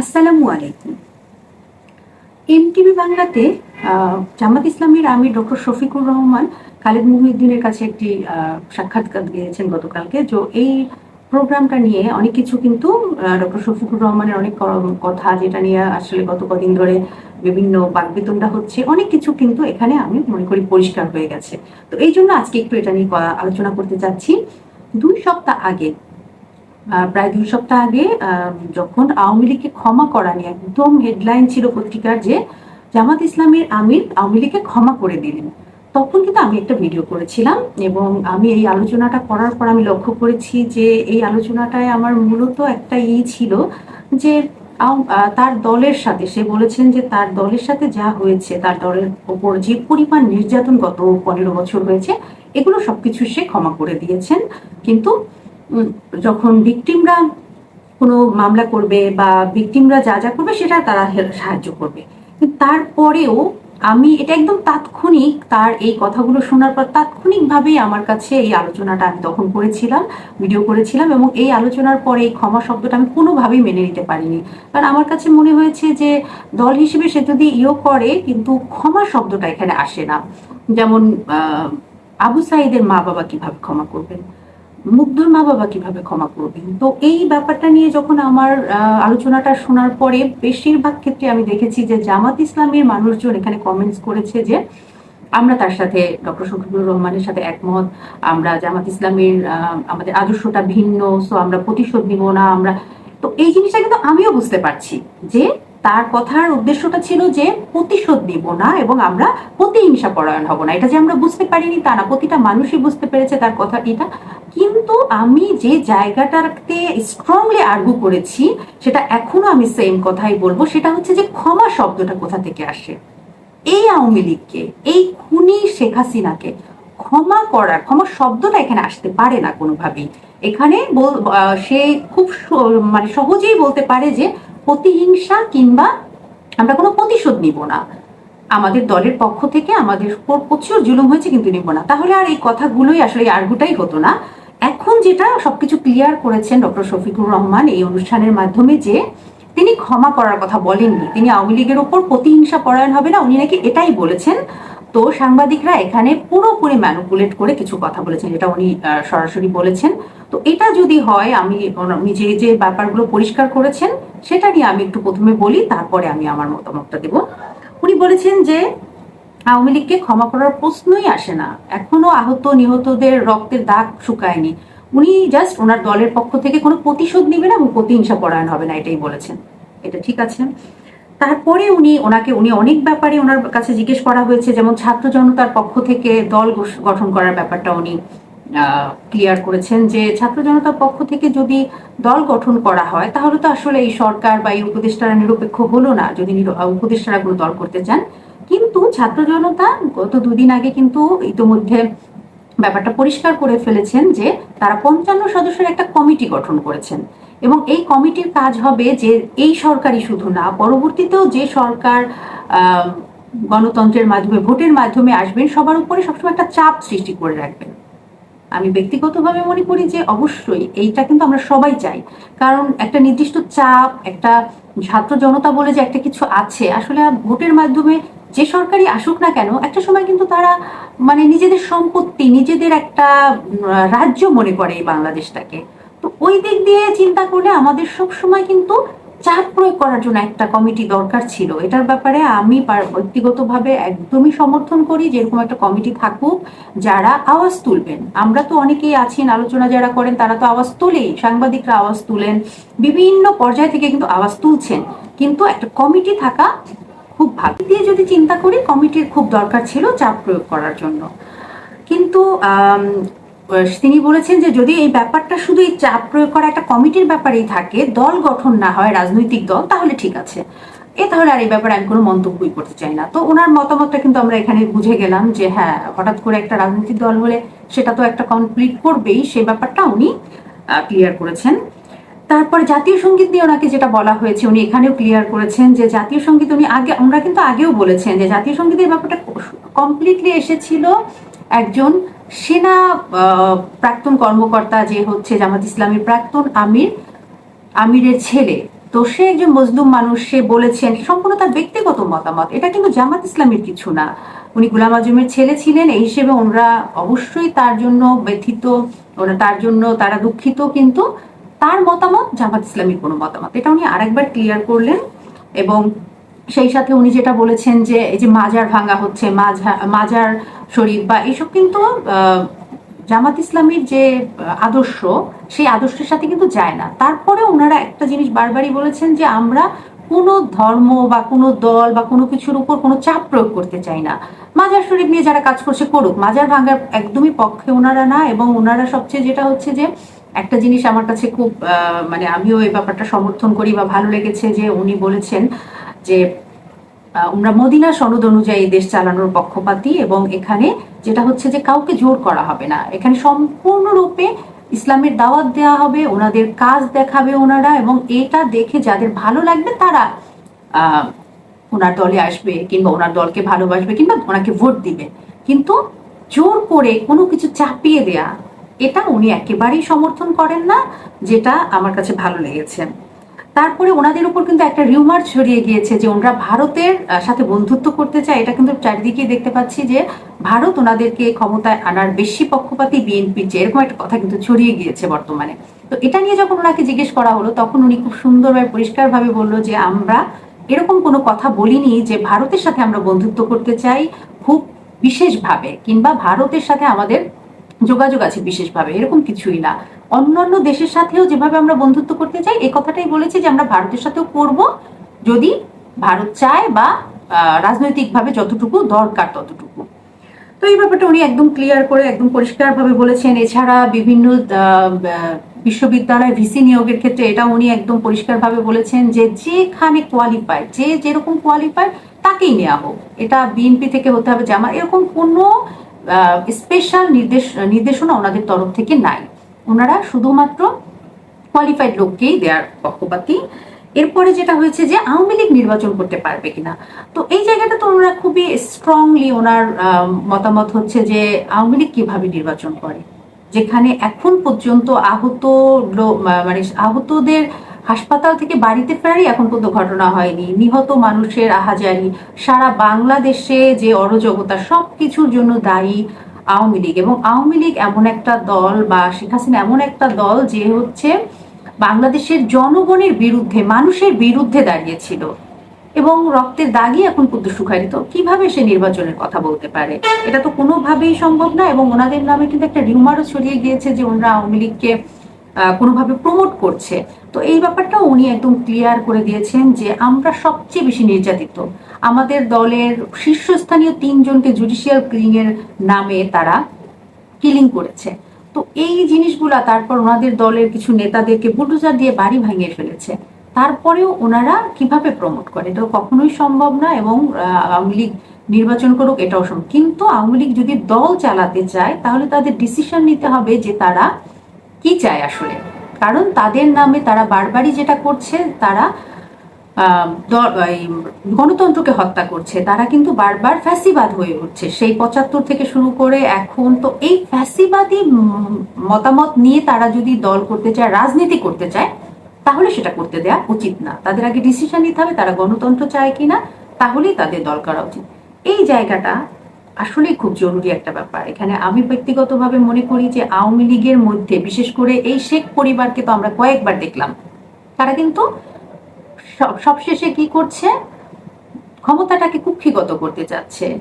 আসসালামু আলাইকুম। এমটিভি বাংলাতে জামাত ইসলামের আমি ডক্টর শফিকুর রহমান, খালেদ মুহিউদ্দিনের কাছে একটি সাক্ষাৎকার দিয়েছেন গতকালকে। যে এই প্রোগ্রামটা নিয়ে অনেক কিছু কিন্তু ডক্টর শফিকুর রহমানের অনেক কথা যেটা নিয়ে আসলে গত কদিন ধরে বিভিন্ন বাকবিতণ্ডা হচ্ছে, অনেক কিছু কিন্তু এখানে আমি মনে করি পরিষ্কার হয়ে গেছে। তো এই জন্য আজকে একটু এটা নিয়ে আলোচনা করতে চাচ্ছি। দুই সপ্তাহ আগে প্রায় দুই সপ্তাহ আগে যখন আওয়ামী লীগকে ক্ষমা করা নিয়ে একদম হেডলাইন ছিল পত্রিকার যে জামাত ইসলামের আমির আওয়ামী লীগকে ক্ষমা করে দিলেন। তখন কিন্তু আমি একটা ভিডিও করেছিলাম এবং আমি এই আলোচনাটা করার পর আমি লক্ষ্য করেছি যে এই আলোচনাটায় আমার মূলত একটা ই ছিল যে তার দলের সাথে, সে বলেছেন যে তার দলের সাথে যা হয়েছে, তার দলের ওপর যে পরিমাণ নির্যাতন গত পনেরো বছর হয়েছে, এগুলো সবকিছু সে ক্ষমা করে দিয়েছেন। কিন্তু যখন ভিকটিমরা কোনো মামলা করবে বা ভিকটিমরা যা যা করবে সেটা তারা সাহায্য করবে। তারপরেও আমি এটা একদম তাৎক্ষণিক তার এই কথাগুলো শোনার পর তাৎক্ষণিকভাবেই আমার কাছে এই আলোচনাটা আমি তখন করেছিলাম ভিডিও করেছিলাম এবং এই আলোচনার পরে এই ক্ষমা শব্দটা আমি কোনোভাবেই মেনে নিতে পারিনি। কারণ আমার কাছে মনে হয়েছে যে দল হিসেবে সে যদি ইও করে কিন্তু ক্ষমা শব্দটা এখানে আসে না। যেমন আবু সাইদের মা বাবা কীভাবে ক্ষমা করবেন? মুগ্ধর মা বাবা কীভাবে ক্ষমা করবেন? তো এই ব্যাপারটা নিয়ে যখন আমার আলোচনাটা শোনার পরে বেশিরভাগ ক্ষেত্রে আমি দেখেছি যে জামাত ইসলামের মানুষজন এখানে কমেন্টস করেছে যে আমরা তার সাথে ডক্টর শফিকুর রহমানের সাথে একমত, আমরা জামাত ইসলামের আমাদের আদর্শটা ভিন্ন সো আমরা প্রতিশোধ নিব না, আমরা, তো এই জিনিসটা কিন্তু আমিও বুঝতে পারছি যে তার কথার উদ্দেশ্যটা ছিল যে প্রতিশোধ নিব না এবং আমরা প্রতিহিংসা পরায়ণ হব না। এটা যে আমরা বুঝতে পারিনি, তা না। প্রতিটা মানুষই বুঝতে পেরেছে তার কথা এটা। কিন্তু আমি যে জায়গাটাতে স্ট্রংলি আর্গু করেছি, সেটা এখনও আমি সেম কথাই বলব, সেটা হচ্ছে যে ক্ষমা শব্দটা কোথা থেকে আসে? এই আওয়ামী লীগকে, এই খুনি শেখ হাসিনাকে ক্ষমা করার, ক্ষমা শব্দটা এখানে আসতে পারে না কোনোভাবেই। এখানে সে খুব মানে সহজেই বলতে পারে যে প্রতিহিংসা কিংবা আমরা কোনো প্রতিশোধ নিব না। আমাদের দলের পক্ষ থেকে আমাদের প্রচুর জুলুম হয়েছে কিন্তু নিব না। তাহলে আর এই কথাগুলোই আসলে আর্গুটাই হতো না। এখন যেটা সবকিছু ক্লিয়ার করেছেন ডক্টর শফিকুর রহমান এই অনুষ্ঠানের মাধ্যমে যে তিনি ক্ষমা করার কথা বলেননি। তিনি আওয়ামী লীগের ওপর প্রতিহিংসা পরায়ণ হবে না। উনি নাকি এটাই বলেছেন তো সাংবাদিকরা এখানে পুরোপুরি ম্যানুপুলেট করে কিছু কথা বলেছেন, যেটা উনি সরাসরি বলেছেন। তো এটা যদি হয়, আমি উনি যে যে ব্যাপারগুলো পরিষ্কার করেছেন, সেটা নিয়ে আমি একটু প্রথমে বলি, তারপরে আমি আমার মতামতটা দেব। উনি বলেছেন যে, আওয়ামী লীগকে ক্ষমা করার প্রশ্নই আসে না। এখনও আহত নিহতদের রক্তের দাগ শুকায়নি। উনি জাস্ট ওনার দলের পক্ষ থেকে কোনো প্রতিশোধ নেবে না এবং প্রতিহিংসা পরায়ণ হবে না, এটাই বলেছেন। এটা ঠিক আছে? তারপরে উনি ওনাকে, উনি অনেক ব্যাপারে ওনার কাছে জিজ্ঞেস করা হয়েছে, যেমন ছাত্র জনতার পক্ষ থেকে দল গঠন করার ব্যাপারটা উনি ক্লিয়ার করেছেন যে ছাত্র জনতার পক্ষ থেকে যদি দল গঠন করা হয়, তাহলে তো আসলে এই সরকার বা এই উপদেষ্টারা নিরপেক্ষ হলো না, যদি উপদেষ্টারা কোনো দল করতে চান। কিন্তু ছাত্র জনতা গত দুদিন আগে কিন্তু ইতিমধ্যে ব্যাপারটা পরিষ্কার করে ফেলেছেন যে তারা পঞ্চান্ন সদস্যের একটা কমিটি গঠন করেছেন। এবং এই কমিটির কাজ হবে যে এই সরকারই শুধু না, পরবর্তীতেও যে সরকার গণতন্ত্রের মাধ্যমে, ভোটের মাধ্যমে আসবেন, সবার উপরে সবসময় একটা চাপ সৃষ্টি করে রাখবেন। আমি ব্যক্তিগতভাবে মনে করি যে অবশ্যই এইটা কিন্তু আমরা সবাই চাই। কারণ একটা নির্দিষ্ট চাপ, একটা ছাত্র জনতা বলে যে একটা কিছু আছে, আসলে ভোটের মাধ্যমে যে সরকারি আসুক না কেন, একটা সময় কিন্তু তারা মানে নিজেদের সম্পত্তি, নিজেদের একটা রাজ্য মনে করে এই বাংলাদেশটাকে। তো ওই দিক দিয়ে চিন্তা করলে আমাদের সব সময় কিন্তু চাপ প্রয়োগ করার জন্য একটা কমিটি দরকার ছিল। এটার ব্যাপারে আমি ব্যক্তিগতভাবে একদমই সমর্থন করি যেরকম একটা কমিটি থাকুক, যারা আওয়াজ তুলবেন। আমরা তো অনেকেই আছেন আলোচনা যারা করেন, তারা তো আওয়াজ তোলেই, সাংবাদিকরা আওয়াজ তুলেন, বিভিন্ন পর্যায় থেকে কিন্তু আওয়াজ তুলছেন। কিন্তু একটা কমিটি থাকা খুব ভালো। দিয়ে যদি চিন্তা করি, কমিটির খুব দরকার ছিল চাপ প্রয়োগ করার জন্য। কিন্তু তিনি বলেছেন যে যদি এই ব্যাপারটা শুধু এই চাপ প্রয়োগ করা একটা কমিটির ব্যাপারেই থাকে, দল গঠন না হয়, রাজনৈতিক দল, তাহলে ঠিক আছে। এ তাহলে আর এই ব্যাপারে আমি কোনো মন্তব্যই করতে চাই না। তো ওনার মতামতটা কিন্তু আমরা এখানে বুঝে গেলাম যে হ্যাঁ হঠাৎ করে একটা রাজনৈতিক দল হলে সেটা তো একটা কমপ্লিট করবেই, সে ব্যাপারটা উনি ক্লিয়ার করেছেন। তারপর জাতীয় সংগীত নিয়ে ওনাকে যেটা বলা হয়েছে, উনি এখানেও ক্লিয়ার করেছেন যে জাতীয় সংগীত উনি আগে, আমরা কিন্তু আগেও বলেছেন যে জাতীয় সঙ্গীতের ব্যাপারটা কমপ্লিটলি এসেছিল একজন সেনা প্রাক্তন কর্মকর্তা যে হচ্ছে জামাত ইসলামের প্রাক্তন আমির, আমিরের ছেলে। তো সে একজন মজলুম মানুষ, সে বলেছেন, সম্পূর্ণ তার ব্যক্তিগত মতামত। এটা কিন্তু জামাত ইসলামের কিছু না। উনি গুলাম আজমের ছেলে ছিলেন, এই হিসেবে ওনারা অবশ্যই তার জন্য ব্যথিত, ওরা তার জন্য, তারা দুঃখিত, কিন্তু তার মতামত জামাত ইসলামীর কোনো মতামত। এটা উনি আরেকবার ক্লিয়ার করলেন এবং সেই সাথে উনি যেটা বলেছেন যে এই যে মাজার ভাঙ্গা হচ্ছে মাজার শরীফ বা এইসব কিন্তু আহ, জামাত ইসলামীর যে আদর্শ সেই আদর্শের সাথে কিন্তু যায় না। তারপরে ওনারা একটা জিনিস বারবারই বলেছেন যে আমরা কোনো ধর্ম বা কোনো দল বা কোনো কিছুর উপর কোনো চাপ প্রয়োগ করতে চাই না। মাজার শরীফ নিয়ে যারা কাজ করছে করুক। মাজার ভাঙার একদমই পক্ষে ওনারা না এবং ওনারা সবচেয়ে যেটা হচ্ছে যে একটা জিনিস আমার কাছে খুব আহ, মানে আমিও এই ব্যাপারটা সমর্থন করি বা ভালো লেগেছে যে উনি বলেছেন যে আমরা মদিনা সনদ অনুযায়ী দেশ চালানোর পক্ষপাতী এবং এখানে যেটা হচ্ছে যে কাউকে জোর করা হবে না। এখানে সম্পূর্ণরূপে ইসলামের দাওয়াত দেওয়া হবে, ওনাদের কাজ দেখাবে ওনারা এবং এটা দেখে যাদের ভালো লাগবে তারা ওনার দলে আসবে কিংবা ওনার দলকে ভালোবাসবে কিংবা ওনাকে ভোট দিবে। কিন্তু জোর করে কোনো কিছু চাপিয়ে দেয়া, এটা উনি একেবারেই সমর্থন করেন না, যেটা আমার কাছে ভালো লেগেছে। তারপরে ওনাদের উপর কিন্তু একটা রিউমার ছড়িয়ে গিয়েছে যে ওনারা ভারতের সাথে বন্ধুত্ব করতে চায়। এটা কিন্তু চারিদিকে দেখতে পাচ্ছি যে ভারত ওনাদেরকে ক্ষমতায় আনার বেশি পক্ষপাতী বিএনপির চেয়ে এরকম একটা কথা কিন্তু ছড়িয়ে গিয়েছে বর্তমানে। তো এটা নিয়ে যখন ওনাকে জিজ্ঞেস করা হলো, তখন উনি খুব সুন্দরভাবে, পরিষ্কারভাবে বলল যে আমরা এরকম কোনো কথা বলিনি যে ভারতের সাথে আমরা বন্ধুত্ব করতে চাই খুব বিশেষভাবে, কিংবা ভারতের সাথে আমাদের যোগাযোগ আছে বিশেষভাবে, এরকম কিছুই না। অন্যান্য দেশের সাথেও যেভাবে আমরা বন্ধুত্ব করতে চাই, এই কথাটাই বলেছি যে আমরা ভারতের সাথেও করব। যদি ভারত চায় বা রাজনৈতিকভাবে যতটুকু দরকার ততটুকু। তো এই ব্যাপারটা উনি একদম ক্লিয়ার করে, একদম পরিষ্কারভাবে বলেছেন। এছাড়া বিভিন্ন বিশ্ববিদ্যালয় ভিসি নিয়োগের ক্ষেত্রে এটা উনি একদম পরিষ্কারভাবে বলেছেন যে যেখানে কোয়ালিফাইড যে যেরকম কোয়ালিফাইড তাকেই নেওয়া হোক। এটা বিএনপি থেকে হতে হবে জামা এরকম কোনো স্পেশাল নির্দেশ, নির্দেশনা ওনাদের তরফ থেকে নাই। ওনারা শুধুমাত্র কোয়ালিফাইড লোককেই দেওয়ার পক্ষপাতী। এরপরে যেটা হয়েছে যে আওয়ামী লীগ নির্বাচন করতে পারবে কিনা। তো এই জায়গাটা তো ওনারা খুবই স্ট্রংলি ওনার মতামত হচ্ছে যে আওয়ামী লীগ কীভাবে নির্বাচন করে। যেখানে এখন পর্যন্ত আহত মানে আহতদের হাসপাতাল থেকে বাড়িতে ফেরারই এখন পর্যন্ত ঘটনা হয়নি। নিহত মানুষের আহাজারি, সারা বাংলাদেশে যে অরাজকতা সব কিছুর জন্য দায়ী আওয়ামী লীগ। এবং আওয়ামী লীগ এমন একটা দল বা শেখ হাসিনা এমন একটা দল যে হচ্ছে বাংলাদেশের জনগণের বিরুদ্ধে, মানুষের বিরুদ্ধে দাঁড়িয়েছিল। এবং রক্তের দাগই এখন পুত্র সুখারিত। কীভাবে সে নির্বাচনের কথা বলতে পারে? এটা তো কোনোভাবেই সম্ভব না এবং ওনাদের নামে কিন্তু একটা রিউমারও ছড়িয়ে গিয়েছে যে ওনারা আওয়ামী লীগকে কোনোভাবে প্রমোট করছে। তো এই ব্যাপারটা উনি একদম ক্লিয়ার করে দিয়েছেন যে আমরা সবচেয়ে বেশি নির্যাতিত। আমাদের দলের শীর্ষস্থানীয় তিনজনকে জুডিশিয়াল কিলিং এর নামে তারা কিলিং করেছে। তো এই জিনিসগুলা তারপর ওনাদের দলের কিছু নেতাদেরকে বুলডোজার দিয়ে বাড়ি ভাঙিয়ে ফেলেছে। তারপরেও ওনারা কীভাবে প্রমোট করে? এটা কখনোই সম্ভব না এবং আওয়ামী লীগ নির্বাচন করুক, এটাও সম্ভব। কিন্তু আওয়ামী লীগ যদি দল চালাতে চায়, তাহলে তাদের ডিসিশন নিতে হবে যে তারা কি চায় আসলে? কারণ তাদের নামে তারা বারবারই যেটা করছে, তারা গণতন্ত্রকে হত্যা করছে। তারা কিন্তু বারবার ফ্যাসিবাদ হয়ে উঠছে। সেই পঁচাত্তর থেকে শুরু করে এখন তো এই ফ্যাসিবাদী মতামত নিয়ে তারা যদি দল করতে চায়, রাজনীতি করতে চায়, তাহলে সেটা করতে দেয়া উচিত না। তাদের আগে ডিসিশন নিতে হবে, তারা গণতন্ত্র চায় কিনা, তাহলেই তাদের দল করা উচিত। এই জায়গাটা আসলে খুব জরুরি একটা ব্যাপার। এখানে আমি ব্যক্তিগতভাবে মনে করি যে আওয়ামী লীগের মধ্যে, বিশেষ করে এই শেখ পরিবারকে তো আমরা কয়েকবার দেখলাম। তারা কিন্তু সব- সবশেষে কি করছে? ক্ষমতাটাকে কুক্ষিগত করতে চাচ্ছে।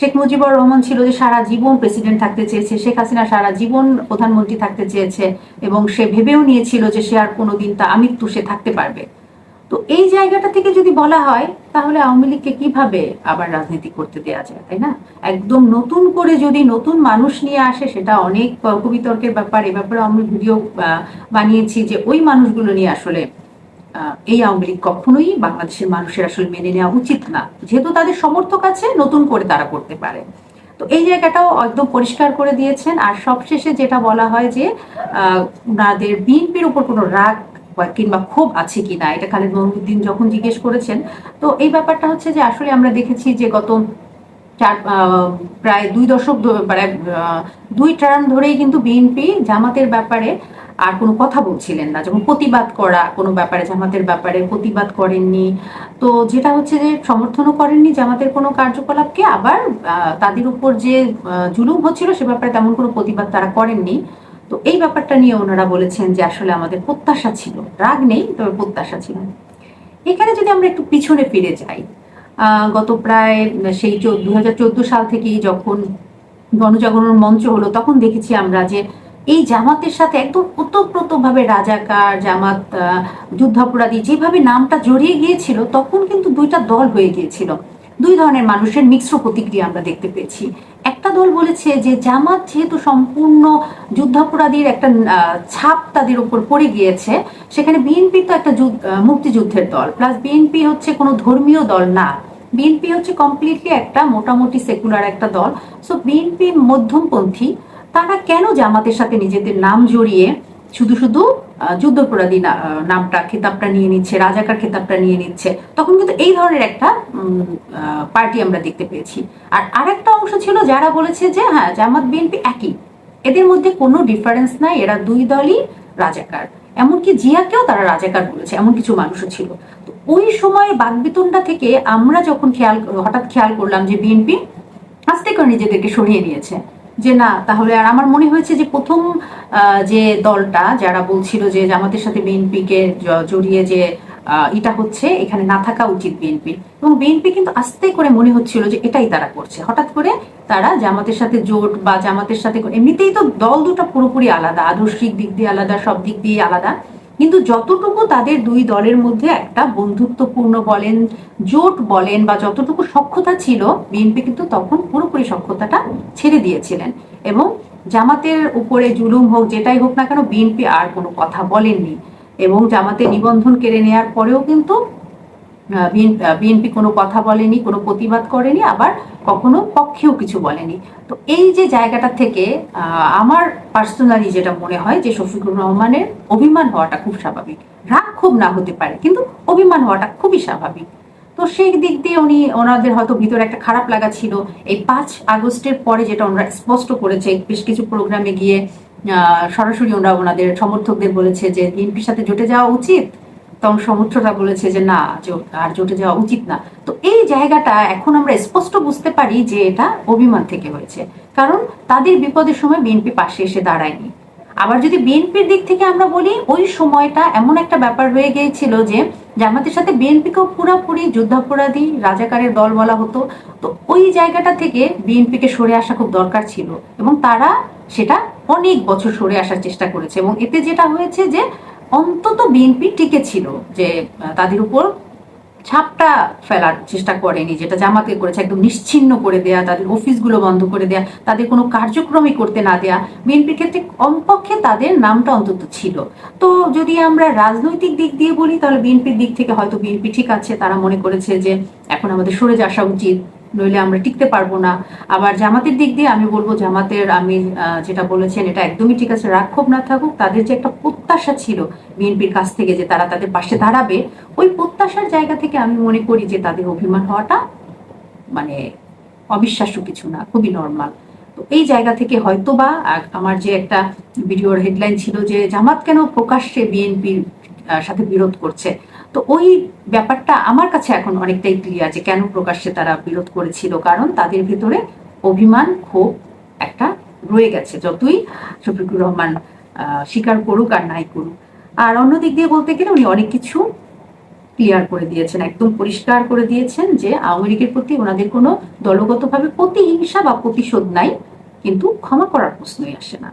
শেখ মুজিবুর রহমান ছিল যে সারা জীবন প্রেসিডেন্ট থাকতে চেয়েছে, শেখ হাসিনা সারা জীবন প্রধানমন্ত্রী থাকতে চেয়েছে এবং সে ভেবেও নিয়েছিল যে সে আর কোনোদিন তা আমৃত্যু সে থাকতে পারবে। তো এই জায়গাটা থেকে যদি বলা হয় তাহলে আওয়ামী লীগকে কীভাবে আবার রাজনীতি করতে দেওয়া যায় তাই না? একদম নতুন করে যদি নতুন মানুষ নিয়ে আসে সেটা অনেক আহ, কুবিতর্কের ব্যাপার এ ব্যাপারে আমি ভিডিও বানিয়েছি যে ওই মানুষগুলো নিয়ে আসলে এই আওয়ামী লীগ কখনোই বাংলাদেশের মানুষের আসলে মেনে নেওয়া উচিত না। যেহেতু তাদের সমর্থক আছে নতুন করে তারা করতে পারে। তো এই জায়গাটাও একদম পরিষ্কার করে দিয়েছেন। আর সবশেষে যেটা বলা হয় যে আহ, ওনাদের বিএনপির উপর কোনো রাগ কিংবা ক্ষোভ আছে কিনা, এটা খালেদ মহিউদ্দিন যখন জিজ্ঞেস করেছেন, তো এই ব্যাপারটা হচ্ছে যে আসলে আমরা দেখেছি যে গত চার প্রায় দুই দশক প্রায় দুই টার্ম ধরেই কিন্তু বিএনপি জামাতের ব্যাপারে আর কোনো কথা বলছিলেন না। যেমন প্রতিবাদ করা কোনো ব্যাপারে, জামাতের ব্যাপারে প্রতিবাদ করেননি। তো যেটা হচ্ছে যে সমর্থনও করেননি জামাতের কোনো কার্যকলাপকে। আবার তাদের উপর যে জুলুম হচ্ছিল সে ব্যাপারে তেমন কোনো প্রতিবাদ তারা করেননি। তো এই ব্যাপারটা নিয়ে ওনারা বলেছেন যে আসলে আমাদের প্রত্যাশা ছিল। রাগ নেই, তবে প্রত্যাশা ছিল। এখানে যদি আমরা একটু পিছনে ফিরে যাই গত প্রায় সেই দু হাজার চোদ্দ সাল থেকেই যখন গণজাগরণ মঞ্চ হলো, তখন দেখেছি আমরা যে এই জামাতের সাথে একদম ওতপ্রোতভাবে রাজাকার, জামাত যুদ্ধাপরাধী যেভাবে নামটা জড়িয়ে গিয়েছিল, তখন কিন্তু দুইটা দল হয়ে গিয়েছিল। দুই ধরনের মানুষের মিশ্র প্রতিক্রিয়া আমরা দেখতে পেয়েছি। একটা দল বলেছে যে জামাত যেহেতু সম্পূর্ণ যুদ্ধাপরাধীর একটা ছাপ তাদের উপর পড়ে গিয়েছে, সেখানে বিএনপি তো একটা যুদ্ধ- মুক্তিযুদ্ধের দল। প্লাস বিএনপি হচ্ছে কোনো ধর্মীয় দল না। বিএনপি হচ্ছে কমপ্লিটলি একটা মোটামুটি সেকুলার একটা দল। সো বিএনপি মধ্যমপন্থী, তারা কেন জামাতের সাথে নিজেদের নাম জড়িয়ে শুধু শুধু যুদ্ধাপরাধী নামটা, খেতাবটা নিয়ে নিচ্ছে, রাজাকার খেতাবটা নিয়ে নিচ্ছে, তখন কিন্তু এই ধরনের একটা পার্টি আমরা দেখতে পেয়েছি। আর আরেকটা অংশ ছিল যারা বলেছে যে হ্যাঁ জামাত বিএনপি একই। এদের মধ্যে কোনো ডিফারেন্স নাই, এরা দুই দলই রাজাকার। এমনকি জিয়াকেও তারা রাজাকার বলেছে, এমন কিছু মানুষও ছিল। তো ওই সময় বাগবিতণ্ডা থেকে আমরা যখন খেয়াল, হঠাৎ খেয়াল করলাম যে বিএনপি আস্তে করে নিজেদেরকে সরিয়ে নিয়েছে। যে না, তাহলে আর আমার মনে হয়েছে যে প্রথম যে দলটা যারা বলছিল যে জামাতের সাথে বিএনপিকে জড়িয়ে যে এটা হচ্ছে, এখানে না থাকা উচিত বিএনপি। এবং বিএনপি কিন্তু আস্তে করে মনে হচ্ছিল যে এটাই তারা করছে। হঠাৎ করে তারা জামাতের সাথে জোট বা জামাতের সাথে এমনিতেই তো দল দুটো পুরোপুরি আলাদা, আদর্শিক দিক দিয়ে আলাদা, সব দিক দিয়ে আলাদা। কিন্তু যতটুকু তাদের দুই দলের মধ্যে একটা বন্ধুত্বপূর্ণ বলেন, জোট বলেন বা যতটুকু সক্ষতা ছিল, বিএনপি কিন্তু তখন পুরোপুরি সক্ষতাটা ছেড়ে দিয়েছিলেন। এবং জামাতের উপরে জুলুম হোক, যেটাই হোক না কেন, বিএনপি আর কোনো কথা বলেননি। এবং জামাতে নিবন্ধন কেড়ে নেওয়ার পরেও কিন্তু বিএনপি কোনো কথা বলেনি, কোনো প্রতিবাদ করেনি, আবার কখনো পক্ষেও কিছু বলেনি। তো এই যে জায়গাটা থেকে আমার পার্সোনালি যেটা মনে হয় যে শফিকুর রহমানের অভিমান হওয়াটা খুব স্বাভাবিক। রাগ খুব না হতে পারে, কিন্তু অভিমান হওয়াটা খুবই স্বাভাবিক। তো সেই দিক দিয়ে উনি ওনাদের হয়তো ভিতরে একটা খারাপ লাগা ছিল। এই পাঁচ আগস্টের পরে যেটা ওনারা স্পষ্ট করেছে, বেশ কিছু প্রোগ্রামে গিয়ে সরাসরি ওনারা ওনাদের সমর্থকদের বলেছে যে বিএনপির সাথে জোটে যাওয়া উচিত। তখন বলেছে যে, না আর জোটে যাওয়া উচিত না। তো এই জায়গাটা এখন আমরা স্পষ্ট বুঝতে পারি যে এটা অভিমান থেকে হয়েছে। কারণ তাদের বিপদের সময় বিএনপি পাশে এসে দাঁড়ায়নি। আবার যদি বিএনপির দিক থেকে আমরা বলি, ওই সময়টা এমন একটা ব্যাপার হয়ে গিয়েছিল যে, জামাতের সাথে বিএনপিকেও পুরোপুরি যুদ্ধাপরাধী রাজাকারের দল বলা হতো। তো ওই জায়গাটা থেকে বিএনপিকে সরে আসা খুব দরকার ছিল এবং তারা সেটা অনেক বছর সরে আসার চেষ্টা করেছে এবং এতে যেটা হয়েছে যে অন্তত বিএনপি টিকে ছিল যে তাদের উপর ছাপটা ফেলার চেষ্টা করেনি, যেটা জামাতে করেছে, একদম নিশ্চিন্ন করে দেয়া, তাদের অফিসগুলো বন্ধ করে দেয়া, তাদের কোনো কার্যক্রমই করতে না দেয়া। বিএনপির ক্ষেত্রে কমপক্ষে তাদের নামটা অন্তত ছিল। তো যদি আমরা রাজনৈতিক দিক দিয়ে বলি, তাহলে বিএনপির দিক থেকে হয়তো বিএনপি ঠিক আছে, তারা মনে করেছে যে, এখন আমাদের সরে আসা উচিত। নইলে আমরা টিকতে পারব না। আবার জামাতের দিক দিয়ে আমি বলব, জামাতের আমি যেটা বলেছেন, এটা একদমই ঠিক আছে। রাক্ষোভ না থাকুক তাদের যে একটা প্রত্যাশা ছিল বিএনপির কাছ থেকে যে তারা তাদের পাশে দাঁড়াবে, ওই প্রত্যাশার জায়গা থেকে আমি মনে করি যে তাদের অভিমান হওয়াটা মানে অবিশ্বাস্য কিছু না, খুবই নর্মাল তো এই জায়গা থেকে হয়তো বা আমার যে একটা ভিডিওর হেডলাইন ছিল যে জামাত কেন প্রকাশ্যে বিএনপির সাথে বিরোধ করছে। তো ওই ব্যাপারটা আমার কাছে এখন অনেকটাই ক্লিয়ার যে কেন প্রকাশ্যে তারা বিরোধ করেছিল, কারণ তাদের ভিতরে অভিমান, ক্ষোভ একটা রয়ে গেছে, যতই শফিকুর রহমান স্বীকার করুক আর নাই করুক। আর অন্য দিক দিয়ে বলতে গেলে উনি অনেক কিছু ক্লিয়ার করে দিয়েছেন, একদম পরিষ্কার করে দিয়েছেন যে আওয়ামী লীগের প্রতি ওনাদের কোনো দলগতভাবে প্রতিহিংসা বা প্রতিশোধ নাই, কিন্তু ক্ষমা করার প্রশ্নই আসে না।